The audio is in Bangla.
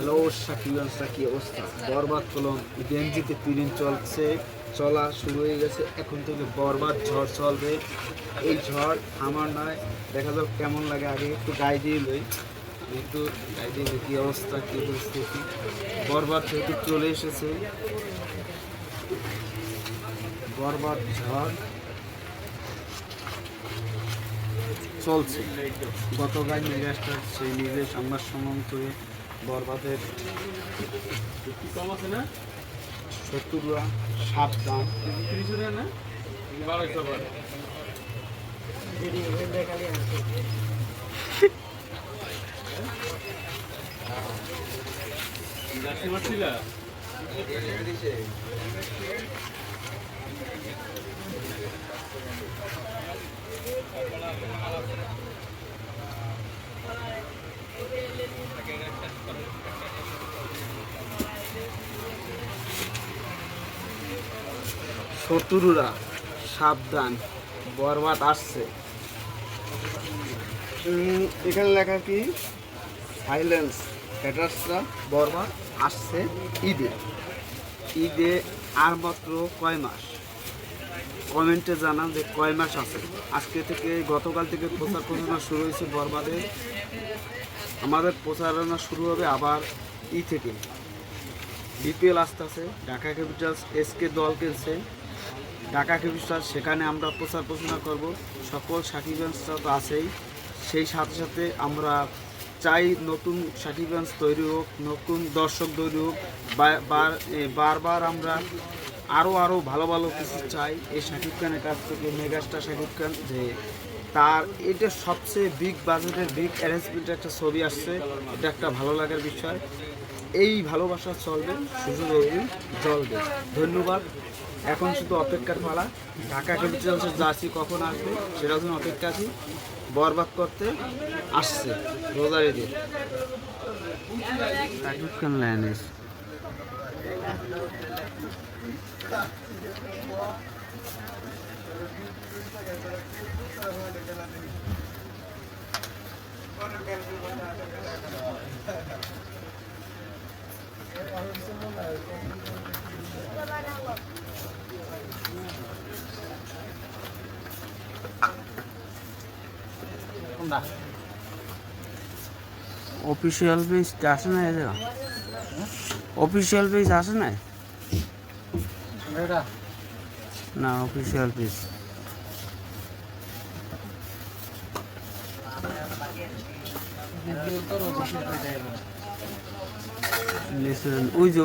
হ্যালো সাকিবানসা কি অবস্থা। বরবাদ কলম গেঞ্জিতে পিরিন চলছে, চলা শুরু হয়ে গেছে। এখন থেকে বরবাদ ঝড় চলবে। এই ঝড় আমার নয়। দেখা যাক কেমন লাগে। আগে একটু গায়ে দিয়ে লই। একটু গায়ে দিয়ে কি অবস্থা, কি পরিস্থিতি? বরবাদ যেহেতু চলে এসেছে, বরবাদ ঝড় চলছে। গতকাল মেগাস্টার সেই নিজের সংবাদ সম্মান করে বরবাদের কম আছে না? শত্রুরা সাবধান তিরিশ টাকা না? বারোশো বার শত্রুরা, সাবধান। বরবাদ আসছে। এখানে লেখা কি? সাইলেন্স হ্যাটার্সরা বরবাদ আসছে ঈদে। ঈদে আর মাত্র কয় মাস? কমেন্টে জানান যে কয় মাস আছে। আজকে থেকে গতকাল থেকে প্রচার প্রচারণা শুরু হয়েছে বরবাদে আমাদের প্রচারণা শুরু হবে আবার ই থেকে। বিপিএল আসতে আছে ঢাকা ক্যাপিটালস এসকে দল খেলছে ঢাকা ক্যাপিটালস সেখানে আমরা প্রচার প্রচারণা করব। সকল সাকিবান্সরা তো আছেই। সেই সাথে সাথে আমরা চাই নতুন সাকিবান্স তৈরি হোক, নতুন দর্শক তৈরি হোক। বারবার আমরা আরও আরও ভালো ভালো কিছু চাই। এই শাকিব খানের কাছ থেকে মেগাস্টার শাকিব খান যে তার, এটা সবচেয়ে বিগ বাজেটের বিগ অ্যারেঞ্জমেন্টের একটা ছবি আসছে। এটা একটা ভালো লাগার বিষয়। এই ভালোবাসা চলবে সুযোগ জ্বলবে ধন্যবাদ। এখন শুধু অপেক্ষার পালা। ঢাকা ক্যাপিটালসের জার্সি কখন আসবে সেটা জন্য অপেক্ষা আছি। বরবাদ করতে আসছে রোজার দিয়ে। শাকিব লাইনেস অফিসিয়াল পেজ আসে না এদের? অফিসিয়াল পেজ আসে না না অফিসিয়াল পেজ ওই যে